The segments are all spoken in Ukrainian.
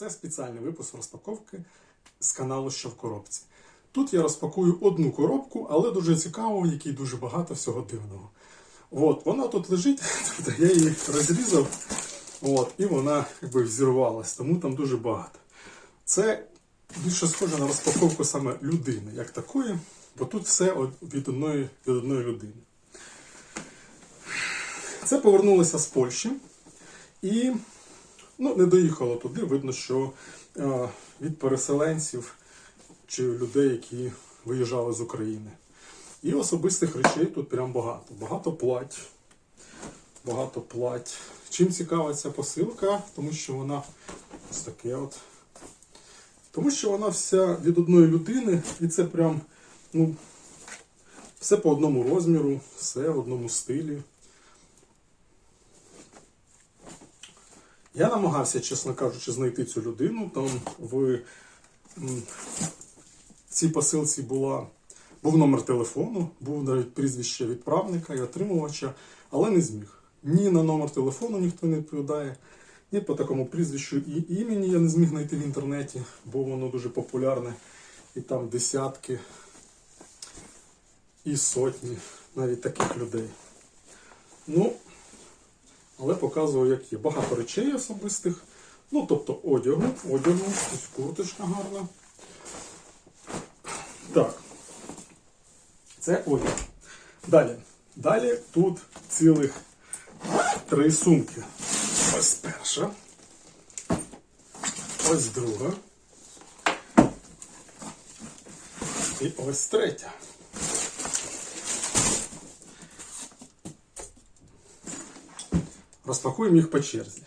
Це спеціальний випуск розпаковки з каналу Що в коробці. Тут я розпакую одну коробку, але дуже цікаво, в якій дуже багато всього дивного. От, вона тут лежить, тобто я її розрізав, от, і вона якби взірвалась, тому там дуже багато. Це більше схоже на розпаковку саме людини, як такої, бо тут все від одної, від одної людини. Це повернулося з Польщі і ну, не доїхало туди. Видно, що е, від переселенців чи людей, які виїжджали з України. І особистих речей тут прям багато. Багато плать. Багато плать. Чим цікава ця посилка? Тому що вона ось таке от. Тому що вона вся від одної людини, і це прям, ну, все по одному розміру, все в одному стилі. Я намагався, чесно кажучи, знайти цю людину. Там в цій посилці була, був номер телефону, був навіть прізвище відправника і отримувача, але не зміг. Ні на номер телефону ніхто не відповідає, ні по такому прізвищу і імені я не зміг знайти в інтернеті, бо воно дуже популярне. І там десятки і сотні навіть таких людей. Ну, але показую, як є. Багато речей особистих. Ну, тобто одягу, одягу, ось курточка гарна. Так. Це одяг. Далі. Далі тут цілих три сумки. Ось перша. Ось друга. І ось третя. Розпакуємо їх по черзі.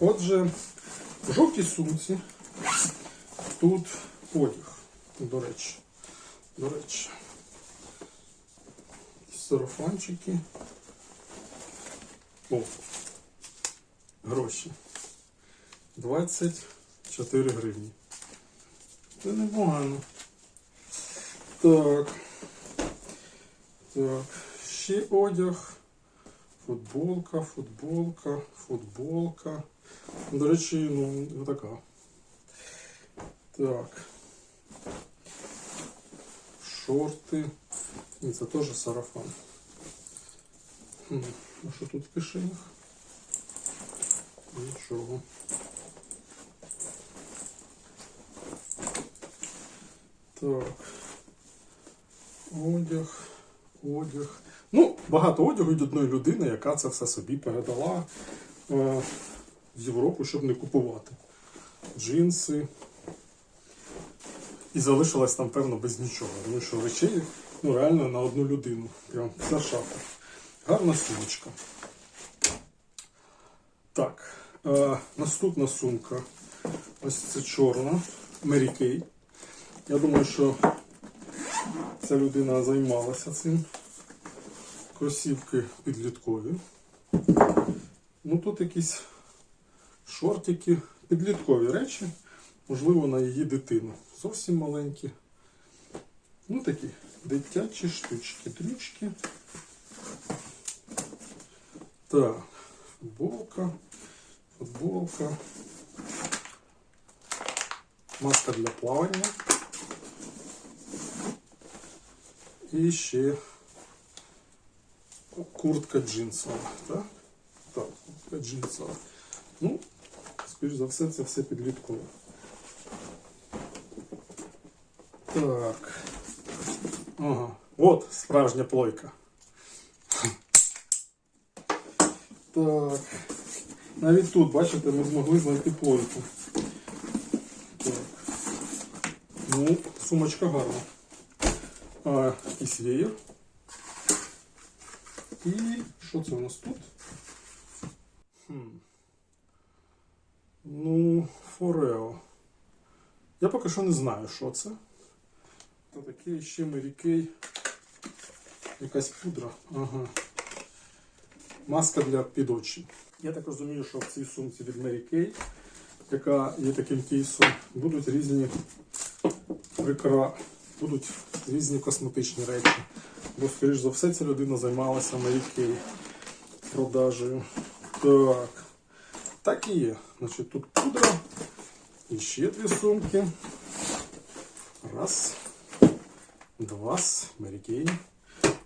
Отже, в жовтій сумці тут одяг. До речі. До речі. Сарафанчики. О. Гроші. 24 гривні. Це непогано. Так. Так. Ще одяг. Футболка, футболка, футболка. До речі, ну, не така. Так. Шорти. Ні, це теж сарафан. Хм, А що тут в кишенях? Нічого. Так. Одяг, Одяг. Ну, багато одягу від одної людини, яка це все собі передала е, в Європу, щоб не купувати. Джинси. І залишилась там, певно, без нічого. Тому що речей ну, реально на одну людину. Прям вся шафа. Гарна сумочка. Так. Е, наступна сумка. Ось це чорна. Mary Kay. Я думаю, що ця людина займалася цим. Кросівки підліткові. Ну тут якісь шортики, підліткові речі, можливо, на її дитину. Зовсім маленькі. Ну такі дитячі штучки, трючки. Так, футболка, футболка. Маска для плавання. І ще куртка джинсова. Так, так куртка джинсова. Ну, скоріш за все, це все підліткове. Так. Ага. От справжня плойка. Так. Навіть тут, бачите, ми змогли знайти плойку. Так. Ну, сумочка гарна. А, якийсь веєр. І що це у нас тут? Хм. Ну, Форео. Я поки що не знаю, що це. Та такий ще Мері Якась пудра. Ага. Маска для під очі. Я так розумію, що в цій сумці від Mary Kay, яка є таким кейсом, будуть різні прикра... будуть різні косметичні речі. Бо, скоріш за все, ця людина займалася Kay продажею. Так. Так і є. Значить, тут пудра. І ще дві сумки. Раз. Два. Мерікей.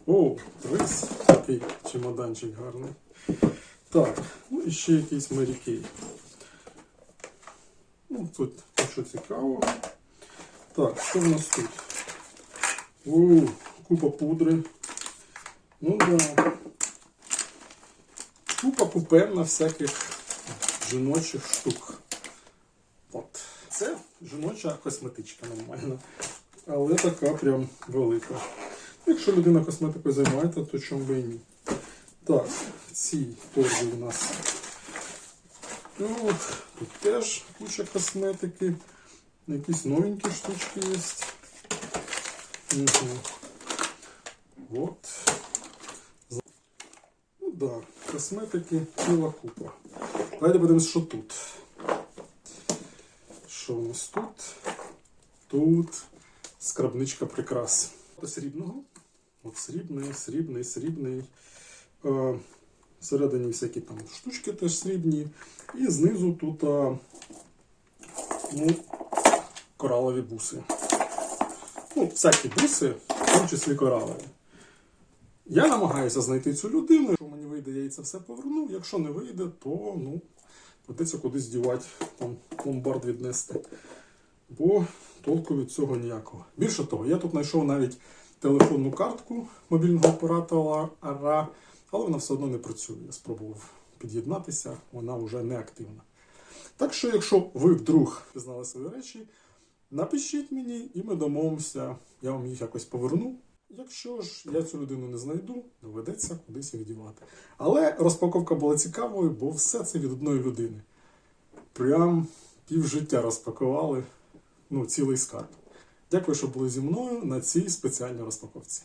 О, три. Такий чемоданчик гарний. Так, ну і ще якийсь Мерікей. Ну, тут що цікаво. Так, що в нас тут? О, купа пудри. Ну да. Купа купенна всяких жіночих штук. От. Це жіноча косметичка нормальна. Але така прям велика. Якщо людина косметикою займається, то чому би і ні. Так, цій торбі у нас. Ох, тут теж куча косметики. Якісь новенькі штучки є. Угу. От. Ну да, косметики ціла купа. Давайте подивимось, що тут. Що у нас тут? Тут скрабничка прикрас. Срібного. От срібний, срібний, срібний. Е, всередині всякі там штучки теж срібні. І знизу тут а, ну, коралові буси. Ну, всякі буси, в тому числі коралові. Я намагаюся знайти цю людину. Якщо мені вийде, я їй це все поверну. Якщо не вийде, то ну, придеться кудись дівати, там ломбард віднести. Бо толку від цього ніякого. Більше того, я тут знайшов навіть телефонну картку мобільного оператора але вона все одно не працює. Я спробував під'єднатися, вона вже не активна. Так що, якщо ви вдруг пізнали свої речі, напишіть мені і ми домовимося, я вам їх якось поверну. Якщо ж я цю людину не знайду, доведеться кудись віддівати. Але розпаковка була цікавою, бо все це від одної людини. Прям півжиття розпакували, ну, цілий скарб. Дякую, що були зі мною на цій спеціальній розпаковці.